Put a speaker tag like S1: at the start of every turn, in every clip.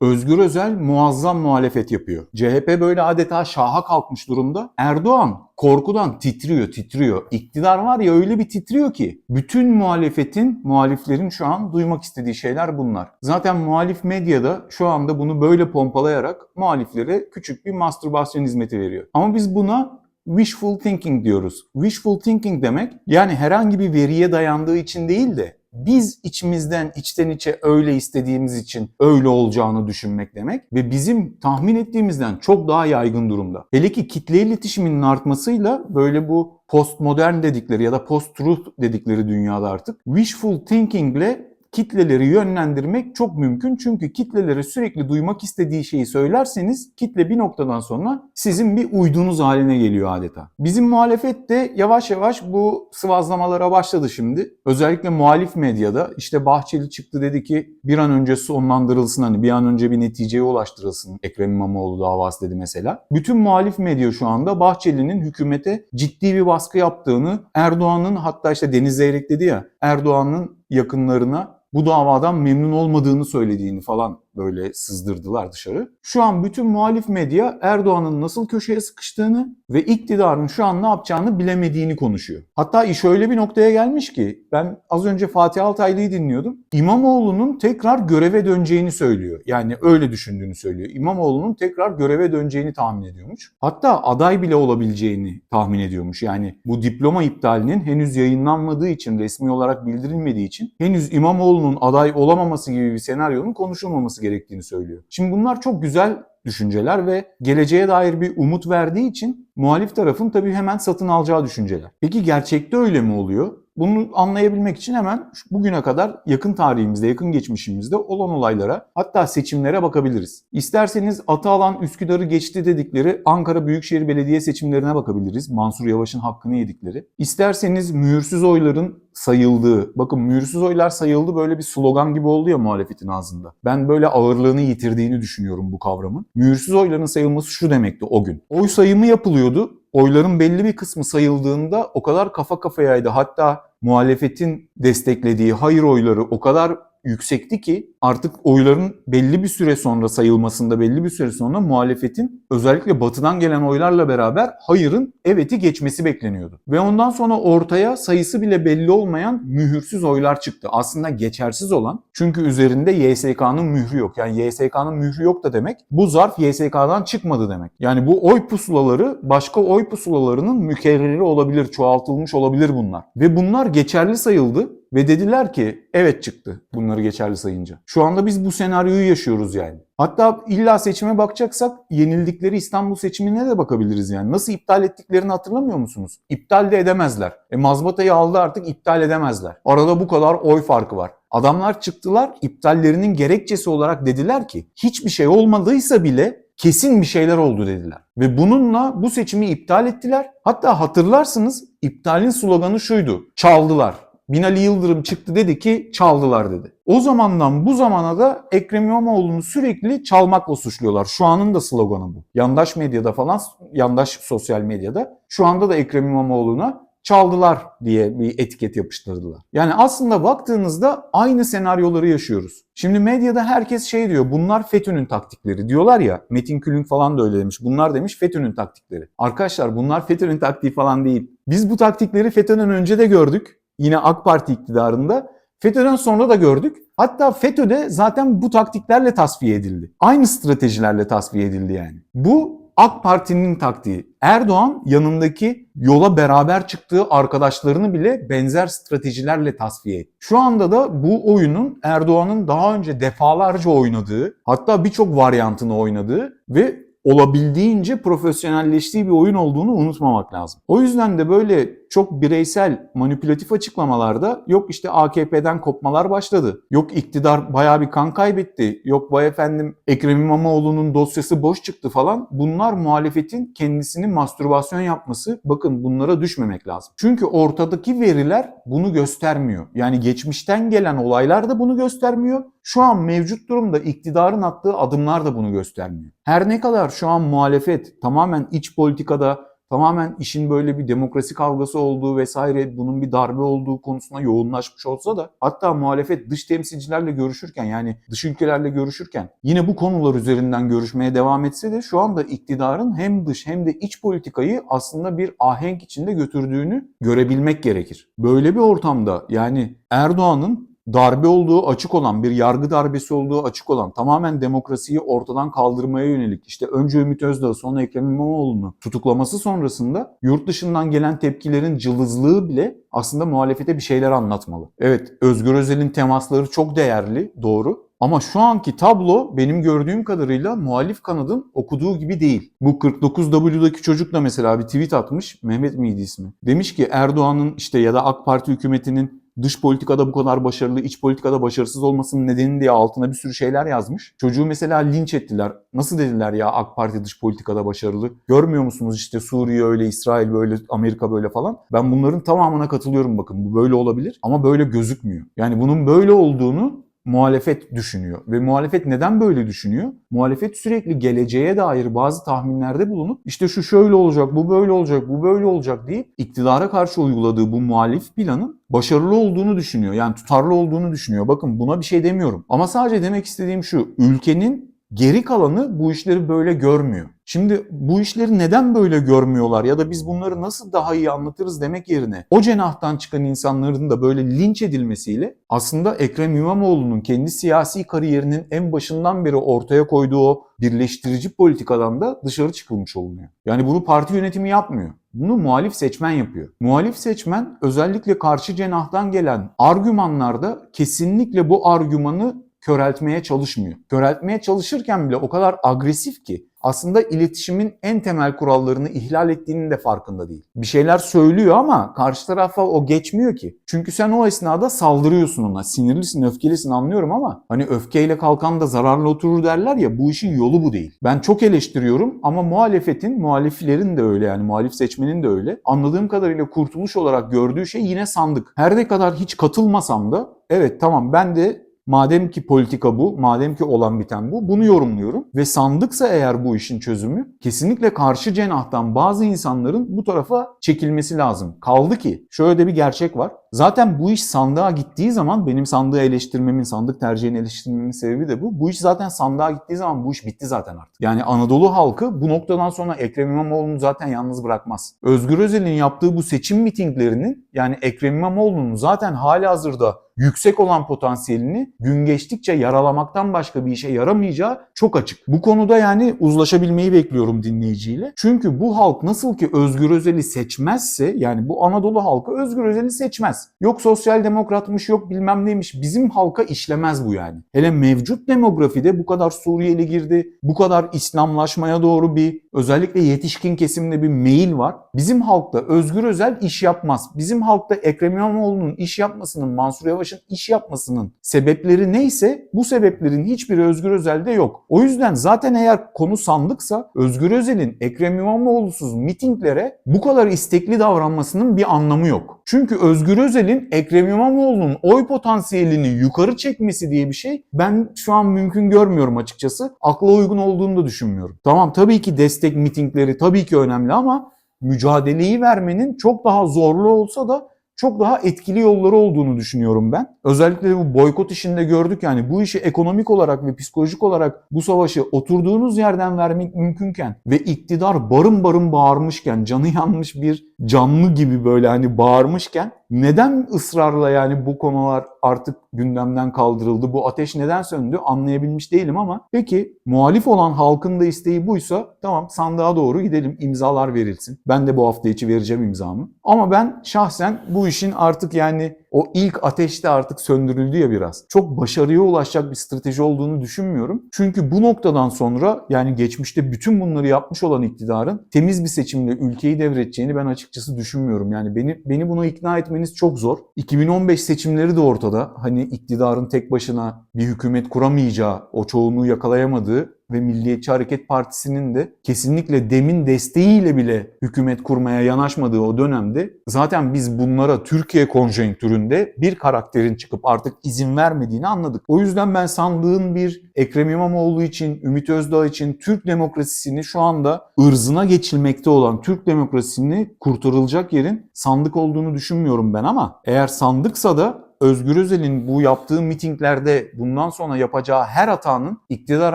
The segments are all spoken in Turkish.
S1: Özgür Özel muazzam muhalefet yapıyor. CHP böyle adeta şaha kalkmış durumda. Erdoğan korkudan titriyor, titriyor. İktidar var ya öyle bir titriyor ki. Bütün muhalefetin, muhaliflerin şu an duymak istediği şeyler bunlar. Zaten muhalif medyada şu anda bunu böyle pompalayarak muhaliflere küçük bir mastürbasyon hizmeti veriyor. Ama biz buna wishful thinking diyoruz. Wishful thinking demek yani herhangi bir veriye dayandığı için değil de biz içimizden içten içe öyle istediğimiz için öyle olacağını düşünmek demek ve bizim tahmin ettiğimizden çok daha yaygın durumda. Hele ki kitle iletişiminin artmasıyla böyle bu postmodern dedikleri ya da post-truth dedikleri dünyada artık wishful thinking ile kitleleri yönlendirmek çok mümkün. Çünkü kitlelere sürekli duymak istediği şeyi söylerseniz kitle bir noktadan sonra sizin bir uydunuz haline geliyor adeta. Bizim muhalefet de yavaş yavaş bu sıvazlamalara başladı şimdi. Özellikle muhalif medyada işte Bahçeli çıktı dedi ki bir an önce sonlandırılsın hani bir an önce bir neticeye ulaştırılsın Ekrem İmamoğlu davası dedi mesela. Bütün muhalif medya şu anda Bahçeli'nin hükümete ciddi bir baskı yaptığını, Erdoğan'ın hatta işte Deniz Zeyrek dedi ya Erdoğan'ın yakınlarına bu davadan memnun olmadığını söylediğini falan böyle sızdırdılar dışarı. Şu an bütün muhalif medya Erdoğan'ın nasıl köşeye sıkıştığını ve iktidarın şu an ne yapacağını bilemediğini konuşuyor. Hatta iş öyle bir noktaya gelmiş ki ben az önce Fatih Altaylı'yı dinliyordum. İmamoğlu'nun tekrar göreve döneceğini söylüyor. Yani öyle düşündüğünü söylüyor. İmamoğlu'nun tekrar göreve döneceğini tahmin ediyormuş. Hatta aday bile olabileceğini tahmin ediyormuş. Yani bu diploma iptalinin henüz yayınlanmadığı için, resmi olarak bildirilmediği için henüz İmamoğlu'nun aday olamaması gibi bir senaryonun konuşulmaması gerektiğini söylüyor. Şimdi bunlar çok güzel düşünceler ve geleceğe dair bir umut verdiği için muhalif tarafın tabii hemen satın alacağı düşünceler. Peki gerçekte öyle mi oluyor? Bunu anlayabilmek için hemen bugüne kadar yakın tarihimizde, yakın geçmişimizde olan olaylara hatta seçimlere bakabiliriz. İsterseniz Atalan Üsküdar'ı geçti dedikleri Ankara Büyükşehir Belediye seçimlerine bakabiliriz. Mansur Yavaş'ın hakkını yedikleri. İsterseniz mühürsüz oyların sayıldığı, bakın mühürsüz oylar sayıldı böyle bir slogan gibi oldu ya muhalefetin ağzında. Ben böyle ağırlığını yitirdiğini düşünüyorum bu kavramın. Mühürsüz oyların sayılması şu demekti o gün. Oy sayımı yapılıyordu oyların belli bir kısmı sayıldığında o kadar kafa kafayaydı. Hatta muhalefetin desteklediği hayır oyları o kadar yüksekti ki artık oyların belli bir süre sonra sayılmasında belli bir süre sonra muhalefetin özellikle batıdan gelen oylarla beraber hayırın eveti geçmesi bekleniyordu. Ve ondan sonra ortaya sayısı bile belli olmayan mühürsüz oylar çıktı. Aslında geçersiz olan çünkü üzerinde YSK'nın mührü yok. Yani YSK'nın mührü yok da demek bu zarf YSK'dan çıkmadı demek. Yani bu oy pusulaları başka oy pusulalarının mükerreri olabilir, çoğaltılmış olabilir bunlar. Ve bunlar geçerli sayıldı. Ve dediler ki evet çıktı bunları geçerli sayınca. Şu anda biz bu senaryoyu yaşıyoruz yani. Hatta illa seçime bakacaksak yenildikleri İstanbul seçimine de bakabiliriz yani. Nasıl iptal ettiklerini hatırlamıyor musunuz? İptal de edemezler. E mazbatayı aldı artık iptal edemezler. Arada bu kadar oy farkı var. Adamlar çıktılar iptallerinin gerekçesi olarak dediler ki hiçbir şey olmadıysa bile kesin bir şeyler oldu dediler. Ve bununla bu seçimi iptal ettiler. Hatta hatırlarsınız iptalin sloganı şuydu. Çaldılar. Binali Yıldırım çıktı dedi ki çaldılar dedi. O zamandan bu zamana da Ekrem İmamoğlu'nu sürekli çalmakla suçluyorlar. Şu anın da sloganı bu. Yandaş medyada falan, yandaş sosyal medyada şu anda da Ekrem İmamoğlu'na çaldılar diye bir etiket yapıştırdılar. Yani aslında baktığınızda aynı senaryoları yaşıyoruz. Şimdi medyada herkes şey diyor bunlar FETÖ'nün taktikleri diyorlar ya Metin Külünk falan da öyle demiş. Bunlar demiş FETÖ'nün taktikleri. Arkadaşlar bunlar FETÖ'nün taktiği falan değil. Biz bu taktikleri FETÖ'den önce de gördük. Yine AK Parti iktidarında. FETÖ'den sonra da gördük. Hatta FETÖ'de zaten bu taktiklerle tasfiye edildi. Aynı stratejilerle tasfiye edildi yani. Bu AK Parti'nin taktiği. Erdoğan yanındaki yola beraber çıktığı arkadaşlarını bile benzer stratejilerle tasfiye etti. Şu anda da bu oyunun Erdoğan'ın daha önce defalarca oynadığı, hatta birçok varyantını oynadığı ve olabildiğince profesyonelleştiği bir oyun olduğunu unutmamak lazım. O yüzden de böyle çok bireysel manipülatif açıklamalarda yok işte AKP'den kopmalar başladı. Yok iktidar baya bir kan kaybetti. Yok vay efendim Ekrem İmamoğlu'nun dosyası boş çıktı falan. Bunlar muhalefetin kendisini mastürbasyon yapması. Bakın bunlara düşmemek lazım. Çünkü ortadaki veriler bunu göstermiyor. Yani geçmişten gelen olaylar da bunu göstermiyor. Şu an mevcut durumda iktidarın attığı adımlar da bunu göstermiyor. Her ne kadar şu an muhalefet tamamen iç politikada tamamen işin böyle bir demokrasi kavgası olduğu vesaire bunun bir darbe olduğu konusuna yoğunlaşmış olsa da hatta muhalefet dış temsilcilerle görüşürken yani dış ülkelerle görüşürken yine bu konular üzerinden görüşmeye devam etse de şu anda iktidarın hem dış hem de iç politikayı aslında bir ahenk içinde götürdüğünü görebilmek gerekir. Böyle bir ortamda yani Erdoğan'ın darbe olduğu açık olan, bir yargı darbesi olduğu açık olan, tamamen demokrasiyi ortadan kaldırmaya yönelik işte önce Ümit Özdağ sonra Ekrem İmamoğlu'nu tutuklaması sonrasında yurt dışından gelen tepkilerin cılızlığı bile aslında muhalefete bir şeyler anlatmalı. Evet Özgür Özel'in temasları çok değerli, doğru. Ama şu anki tablo benim gördüğüm kadarıyla muhalif kanadın okuduğu gibi değil. Bu 49W'daki çocuk da mesela bir tweet atmış. Mehmet miydi ismi? Demiş ki Erdoğan'ın işte ya da AK Parti hükümetinin dış politikada bu kadar başarılı, iç politikada başarısız olmasının nedeni diye altına bir sürü şeyler yazmış. Çocuğu mesela linç ettiler. Nasıl dediler ya AK Parti dış politikada başarılı? Görmüyor musunuz işte Suriye öyle, İsrail böyle, Amerika böyle falan. Ben bunların tamamına katılıyorum bakın. Bu böyle olabilir ama böyle gözükmüyor. Yani bunun böyle olduğunu muhalefet düşünüyor. Ve muhalefet neden böyle düşünüyor? Muhalefet sürekli geleceğe dair bazı tahminlerde bulunup işte şu şöyle olacak, bu böyle olacak, bu böyle olacak deyip iktidara karşı uyguladığı bu muhalif planın başarılı olduğunu düşünüyor. Yani tutarlı olduğunu düşünüyor. Bakın buna bir şey demiyorum. Ama sadece demek istediğim şu. Ülkenin geri kalanı bu işleri böyle görmüyor. Şimdi bu işleri neden böyle görmüyorlar ya da biz bunları nasıl daha iyi anlatırız demek yerine o cenahtan çıkan insanların da böyle linç edilmesiyle aslında Ekrem İmamoğlu'nun kendi siyasi kariyerinin en başından beri ortaya koyduğu o birleştirici politikadan da dışarı çıkılmış olunuyor. Yani bunu parti yönetimi yapmıyor. Bunu muhalif seçmen yapıyor. Muhalif seçmen özellikle karşı cenahtan gelen argümanlarda kesinlikle bu argümanı köreltmeye çalışmıyor. Köreltmeye çalışırken bile o kadar agresif ki aslında iletişimin en temel kurallarını ihlal ettiğinin de farkında değil. Bir şeyler söylüyor ama karşı tarafa o geçmiyor ki. Çünkü sen o esnada saldırıyorsun ona. Sinirlisin, öfkelisin anlıyorum ama hani öfkeyle kalkan da zararlı oturur derler ya bu işin yolu bu değil. Ben çok eleştiriyorum ama muhalefetin, muhaliflerin de öyle yani muhalif seçmenin de öyle. Anladığım kadarıyla kurtuluş olarak gördüğü şey yine sandık. Her ne kadar hiç katılmasam da evet tamam ben de Madem ki politika bu, madem ki olan biten bu, bunu yorumluyorum. Ve sandıksa eğer bu işin çözümü, kesinlikle karşı cenahtan bazı insanların bu tarafa çekilmesi lazım. Kaldı ki şöyle de bir gerçek var. Zaten bu iş sandığa gittiği zaman benim sandığı eleştirmemin, sandık tercihini eleştirmemin sebebi de bu. Bu iş zaten sandığa gittiği zaman bu iş bitti zaten artık. Yani Anadolu halkı bu noktadan sonra Ekrem İmamoğlu'nu zaten yalnız bırakmaz. Özgür Özel'in yaptığı bu seçim mitinglerinin yani Ekrem İmamoğlu'nun zaten hali hazırda yüksek olan potansiyelini gün geçtikçe yaralamaktan başka bir işe yaramayacağı çok açık. Bu konuda yani uzlaşabilmeyi bekliyorum dinleyiciyle. Çünkü bu halk nasıl ki Özgür Özel'i seçmezse yani bu Anadolu halkı Özgür Özel'i seçmez. Yok sosyal demokratmış yok bilmem neymiş. Bizim halka işlemez bu yani. Hele mevcut demografide bu kadar Suriyeli girdi. Bu kadar İslamlaşmaya doğru bir özellikle yetişkin kesimde bir meyil var. Bizim halkta Özgür Özel iş yapmaz. Bizim halkta Ekrem İmamoğlu'nun iş yapmasının, Mansur Yavaş'ın iş yapmasının sebepleri neyse bu sebeplerin hiçbiri Özgür Özel'de yok. O yüzden zaten eğer konu sandıksa Özgür Özel'in Ekrem İmamoğlu'suz mitinglere bu kadar istekli davranmasının bir anlamı yok. Çünkü Özgür Özel'in Ekrem İmamoğlu'nun oy potansiyelini yukarı çekmesi diye bir şey ben şu an mümkün görmüyorum açıkçası. Akla uygun olduğunu da düşünmüyorum. Tamam tabii ki destek mitingleri tabii ki önemli ama mücadeleyi vermenin çok daha zorlu olsa da çok daha etkili yolları olduğunu düşünüyorum ben. Özellikle bu boykot işinde gördük yani bu işi ekonomik olarak ve psikolojik olarak bu savaşı oturduğunuz yerden vermek mümkünken ve iktidar barın barın bağırmışken, canı yanmış bir canlı gibi böyle hani bağırmışken neden ısrarla yani bu konular artık gündemden kaldırıldı, bu ateş neden söndü anlayabilmiş değilim ama peki muhalif olan halkın da isteği buysa tamam sandığa doğru gidelim imzalar verilsin. Ben de bu hafta içi vereceğim imzamı. Ama ben şahsen bu işin artık yani o ilk ateşte artık söndürüldü ya biraz. Çok başarıya ulaşacak bir strateji olduğunu düşünmüyorum. Çünkü bu noktadan sonra yani geçmişte bütün bunları yapmış olan iktidarın temiz bir seçimle ülkeyi devredeceğini ben açıkçası düşünmüyorum. Yani beni beni buna ikna etmeniz çok zor. 2015 seçimleri de ortada. Hani iktidarın tek başına bir hükümet kuramayacağı, o çoğunluğu yakalayamadığı ve Milliyetçi Hareket Partisi'nin de kesinlikle demin desteğiyle bile hükümet kurmaya yanaşmadığı o dönemde zaten biz bunlara Türkiye konjonktüründe bir karakterin çıkıp artık izin vermediğini anladık. O yüzden ben sandığın bir Ekrem İmamoğlu için, Ümit Özdağ için Türk demokrasisini şu anda ırzına geçilmekte olan Türk demokrasisini kurtarılacak yerin sandık olduğunu düşünmüyorum ben ama eğer sandıksa da Özgür Özel'in bu yaptığı mitinglerde bundan sonra yapacağı her hatanın iktidar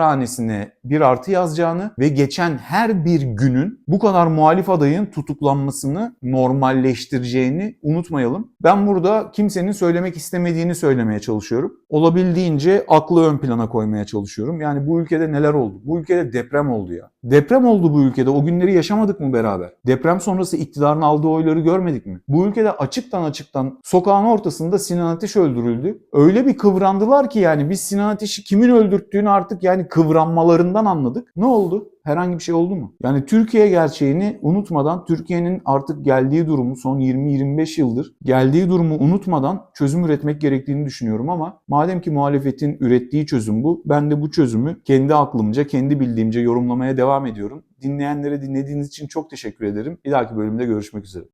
S1: hanesine bir artı yazacağını ve geçen her bir günün bu kadar muhalif adayın tutuklanmasını normalleştireceğini unutmayalım. Ben burada kimsenin söylemek istemediğini söylemeye çalışıyorum. Olabildiğince aklı ön plana koymaya çalışıyorum. Yani bu ülkede neler oldu? Bu ülkede deprem oldu ya. Deprem oldu bu ülkede. O günleri yaşamadık mı beraber? Deprem sonrası iktidarın aldığı oyları görmedik mi? Bu ülkede açıktan açıktan sokağın ortasında Sinan Ateş öldürüldü. Öyle bir kıvrandılar ki yani biz Sinan Ateş'i kimin öldürttüğünü artık yani kıvranmalarından anladık. Ne oldu? Herhangi bir şey oldu mu? Yani Türkiye gerçeğini unutmadan Türkiye'nin artık geldiği durumu son 20-25 yıldır geldiği durumu unutmadan çözüm üretmek gerektiğini düşünüyorum ama madem ki muhalefetin ürettiği çözüm bu ben de bu çözümü kendi aklımca kendi bildiğimce yorumlamaya devam ediyorum. Dinleyenlere dinlediğiniz için çok teşekkür ederim. Bir dahaki bölümde görüşmek üzere.